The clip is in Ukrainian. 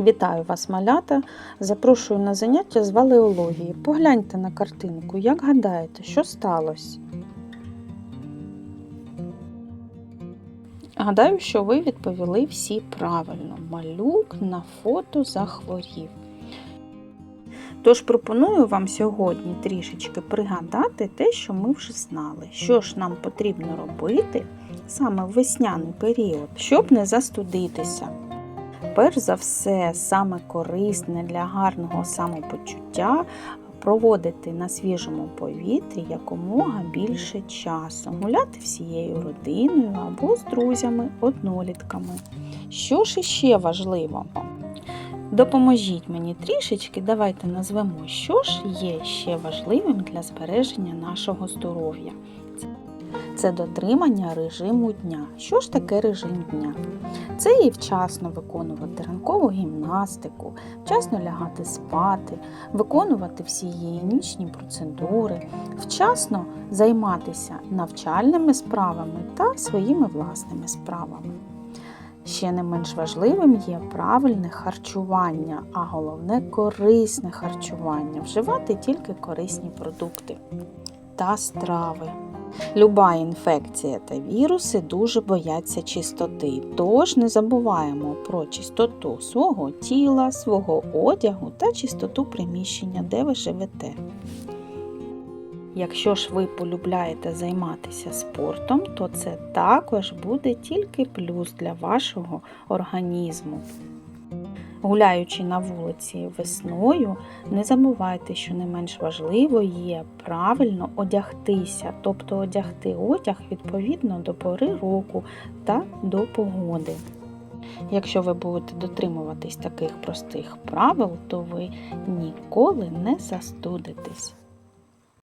Вітаю вас, малята! Запрошую на заняття з валеології. Погляньте на картинку, як гадаєте, що сталося? Гадаю, що ви відповіли всі правильно. Малюк на фото захворів. Тож пропоную вам сьогодні трішечки пригадати те, що ми вже знали. Що ж нам потрібно робити саме в весняний період, щоб не застудитися. Перш за все, саме корисне для гарного самопочуття проводити на свіжому повітрі якомога більше часу, гуляти всією родиною або з друзями, однолітками. Що ж іще важливо? Допоможіть мені трішечки, давайте назвемо, що ж є ще важливим для збереження нашого здоров'я. Це дотримання режиму дня. Що ж таке режим дня? Це і вчасно виконувати ранкову гімнастику, вчасно лягати спати, виконувати всі гігієнічні процедури, вчасно займатися навчальними справами та своїми власними справами. Ще не менш важливим є правильне харчування, а головне корисне харчування, вживати тільки корисні продукти та страви. Люба інфекція та віруси дуже бояться чистоти, тож не забуваємо про чистоту свого тіла, свого одягу та чистоту приміщення, де ви живете. Якщо ж ви полюбляєте займатися спортом, то це також буде тільки плюс для вашого організму. Гуляючи на вулиці весною, не забувайте, що не менш важливо є правильно одягтися, тобто одягти одяг відповідно до пори року та до погоди. Якщо ви будете дотримуватись таких простих правил, то ви ніколи не застудитесь.